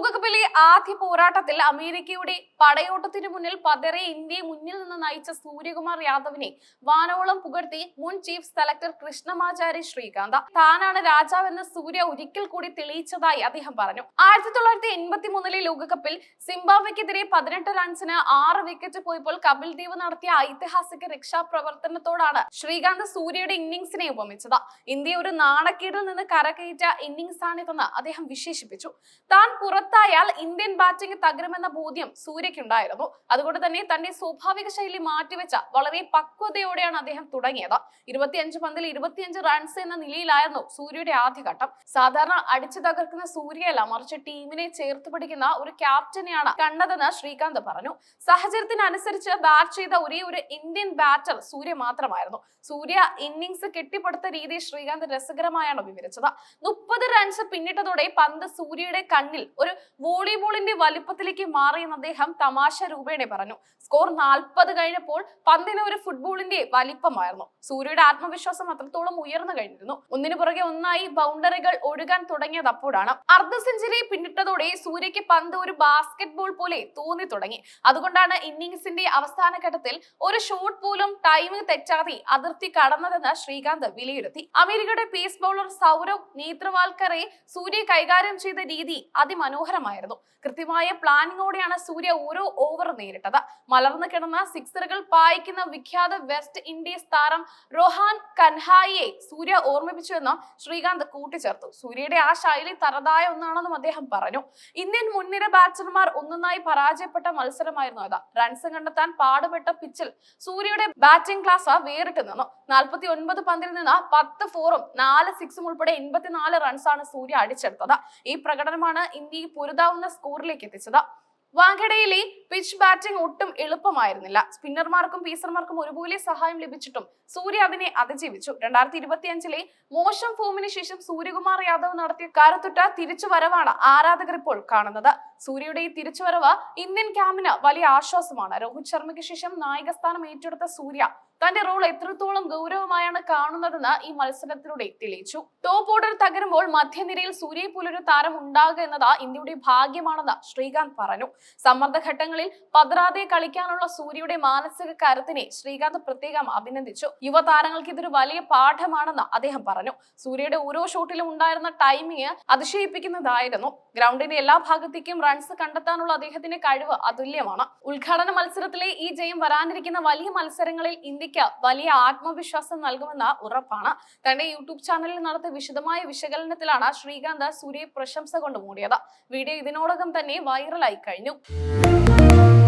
ലോകകപ്പിലെ ആദ്യ പോരാട്ടത്തിൽ അമേരിക്കയുടെ പടയോട്ടത്തിന് മുന്നിൽ പതറി ഇന്ത്യയെ മുന്നിൽ നിന്ന് നയിച്ച സൂര്യകുമാർ യാദവിനെ വാനോളം പുകഴ്ത്തി മുൻ ചീഫ് സെലക്ടർ കൃഷ്ണമാചാരി ശ്രീകാന്ത. താനാണ് രാജാവെന്ന് സൂര്യ ഒരിക്കൽ കൂടി തെളിയിച്ചതായി അദ്ദേഹം പറഞ്ഞു. ആയിരത്തി തൊള്ളായിരത്തി എൺപത്തി മൂന്നിലെ ലോകകപ്പിൽ സിംബാബ്വെക്കെതിരെ പതിനെട്ട് റൺസിന് ആറ് വിക്കറ്റ് പോയപ്പോൾ കപിൽ ദേവ് നടത്തിയ ഐതിഹാസിക രക്ഷാപ്രവർത്തനത്തോടാണ് ശ്രീകാന്ത് സൂര്യയുടെ ഇന്നിംഗ്സിനെ ഉപമിച്ചത്. ഇന്ത്യ ഒരു നാണക്കേടിൽ നിന്ന് കരകയറ്റ ഇന്നിംഗ്സ് ആണിതെന്ന് അദ്ദേഹം വിശേഷിപ്പിച്ചു. താൻ പുറത്തായാൽ ഇന്ത്യൻ ബാറ്റിംഗ് തകരുമെന്ന ബോധ്യം സൂര്യക്കുണ്ടായിരുന്നു അതുകൊണ്ട് തന്നെ തന്റെ സ്വാഭാവിക ശൈലി മാറ്റിവെച്ച വളരെ പക്വതയോടെയാണ് അദ്ദേഹം തുടങ്ങിയത്. ഇരുപത്തിയഞ്ച് പന്തിൽ ഇരുപത്തിയഞ്ച് റൺസ് എന്ന നിലയിലായിരുന്നു സൂര്യയുടെ ആദ്യഘട്ടം. സാധാരണ അടിച്ചു തകർക്കുന്ന സൂര്യയല്ല മറിച്ച് ടീമിനെ ചേർത്ത് പിടിക്കുന്ന ഒരു ക്യാപ്റ്റനെയാണ് കണ്ടതെന്ന് ശ്രീകാന്ത് പറഞ്ഞു. സാഹചര്യത്തിനനുസരിച്ച് ബാറ്റ് ചെയ്ത ഒരേ ഒരു ഇന്ത്യൻ ബാറ്റർ സൂര്യ മാത്രമായിരുന്നു. സൂര്യ ഇന്നിങ്സ് കെട്ടിപ്പടുത്ത രീതി ശ്രീകാന്ത് രസകരമായാണ് വിവരിച്ചത്. മുപ്പത് റൺസ് പിന്നിട്ടതോടെ പന്ത് സൂര്യയുടെ കണ്ണിൽ ഒരു വോളിബോളിന്റെ വലിപ്പത്തിലേക്ക് മാറിയെന്ന് അദ്ദേഹം തമാശ രൂപേണെ പറഞ്ഞു. സ്കോർ നാൽപ്പത് കഴിഞ്ഞപ്പോൾ പന്തിന് ഒരു ഫുട്ബോളിന്റെ വലിപ്പമായിരുന്നു. സൂര്യയുടെ ആത്മവിശ്വാസം അത്രത്തോളം ഉയർന്നു കഴിഞ്ഞിരുന്നു. ഒന്നിനു പുറകെ ഒന്നായി ബൗണ്ടറികൾ ഒഴുകാൻ തുടങ്ങിയത് അപ്പോഴാണ് അർദ്ധ സെഞ്ചുറി പിന്നിട്ടതോടെ സൂര്യയ്ക്ക് പന്ത് ഒരു ബാസ്കറ്റ് ബോൾ പോലെ തോന്നി തുടങ്ങി. അതുകൊണ്ടാണ് ഇന്നിംഗ്സിന്റെ അവസാന ഘട്ടത്തിൽ ഒരു ഷോട്ട് പോലും ടൈമിംഗ് തെറ്റാതെ അതിർത്തി കടന്നതെന്ന് ശ്രീകാന്ത് വിലയിരുത്തി. അമേരിക്കയുടെ പേസ് ബൗളർ സൗരവ് നേത്രവാൽക്കറെ സൂര്യ കൈകാര്യം ചെയ്ത രീതി അതിമനോഹരമായിരുന്നു കൃത്യമായ പ്ലാനിങ്ങോടെയാണ് സൂര്യ ഓരോ ഓവർ നേരിട്ടത്. മലർന്നു കിടന്ന സിക്സറുകൾ പായിക്കുന്ന വിഖ്യാത വെസ്റ്റ് ഇൻഡീസ് താരം റോഹാൻ കൻഹായിയെ സൂര്യ ഓർമ്മിപ്പിച്ചുവെന്ന് ശ്രീകാന്ത് കൂട്ടിച്ചേർത്തു. സൂര്യയുടെ ആ ശൈലി തറതായ ഒന്നാണെന്നും അദ്ദേഹം പറഞ്ഞു. ഇന്ത്യൻ മുൻനിര ബാറ്റർമാർ ഒന്നൊന്നായി പരാജയപ്പെട്ട മത്സരമായിരുന്നു അത്. റൺസ് കണ്ടെത്താൻ പാടുപെട്ട പിച്ചിൽ സൂര്യയുടെ ബാറ്റിംഗ് ക്ലാസ് വേറിട്ട് നിന്നു. നാൽപ്പത്തി ഒൻപത് പന്തിൽ നിന്ന് പത്ത് ഫോറും നാല് സിക്സും ഉൾപ്പെടെ എൺപത്തിനാല് ആണ് സൂര്യ അടിച്ചെടുത്തത്. ഈ പ്രകടനമാണ് ഇന്ത്യയെ പൊരുതാവുന്ന സ്കോറിലേക്ക് എത്തിച്ചത്. വാങ്കഡയിലെ പിച്ച് ബാറ്റിംഗ് ഒട്ടും എളുപ്പമായിരുന്നില്ല. സ്പിന്നർമാർക്കും പീസർമാർക്കും ഒരുപോലെ സഹായം ലഭിച്ചിട്ടും സൂര്യ അതിനെ അതിജീവിച്ചു. രണ്ടായിരത്തി ഇരുപത്തിയഞ്ചിലെ മോശം ഫോമിന് ശേഷം സൂര്യകുമാർ യാദവ് നടത്തിയ കരുത്തുറ്റ തിരിച്ചുവരവാണ് ആരാധകർ ഇപ്പോൾ കാണുന്നത്. സൂര്യയുടെ ഈ തിരിച്ചുവരവ് ഇന്ത്യൻ ക്യാമ്പിന് വലിയ ആശ്വാസമാണ്. രോഹിത് ശർമ്മയ്ക്ക് ശേഷം നായകസ്ഥാനം ഏറ്റെടുത്ത സൂര്യ തന്റെ റോൾ എത്രത്തോളം ഗൗരവമായാണ് കാണുന്നതെന്ന് ഈ മത്സരത്തിലൂടെ തെളിയിച്ചു. ടോപ്പ് ഓർഡർ തകരുമ്പോൾ മധ്യനിരയിൽ സൂര്യയെ പോലൊരു താരം ഉണ്ടാകുക എന്നത് ഇന്ത്യയുടെ ഭാഗ്യമാണെന്ന് ശ്രീകാന്ത് പറഞ്ഞു. സമ്മർദ്ദ ഘട്ടങ്ങളിൽ പതറാതെ കളിക്കാനുള്ള സൂര്യയുടെ മാനസിക കരുത്തിനെ ശ്രീകാന്ത് പ്രത്യേകം അഭിനന്ദിച്ചു. യുവതാരങ്ങൾക്ക് ഇതൊരു വലിയ പാഠമാണെന്ന് അദ്ദേഹം പറഞ്ഞു. സൂര്യയുടെ ഓരോ ഷോട്ടിലും ഉണ്ടായിരുന്ന ടൈമിങ് അതിശയിപ്പിക്കുന്നതായിരുന്നു. ഗ്രൗണ്ടിന്റെ എല്ലാ ഭാഗത്തേക്കും റൺസ് കണ്ടെത്താനുള്ള അദ്ദേഹത്തിന്റെ കഴിവ് അതുല്യമാണ്. ഉദ്ഘാടന മത്സരത്തിലെ ഈ ജയം വരാനിരിക്കുന്ന വലിയ മത്സരങ്ങളിൽ ഇന്ത്യയ്ക്ക് വലിയ ആത്മവിശ്വാസം നൽകുമെന്ന ഉറപ്പാണ്. തന്റെ യൂട്യൂബ് ചാനലിൽ നടത്തിയ വിശദമായ വിശകലനത്തിലാണ് ശ്രീകാന്ത് സൂര്യയെ പ്രശംസ കൊണ്ട് മൂടിയത്. വീഡിയോ ഇതിനോടകം തന്നെ വൈറലായി കഴിഞ്ഞു. Thank you.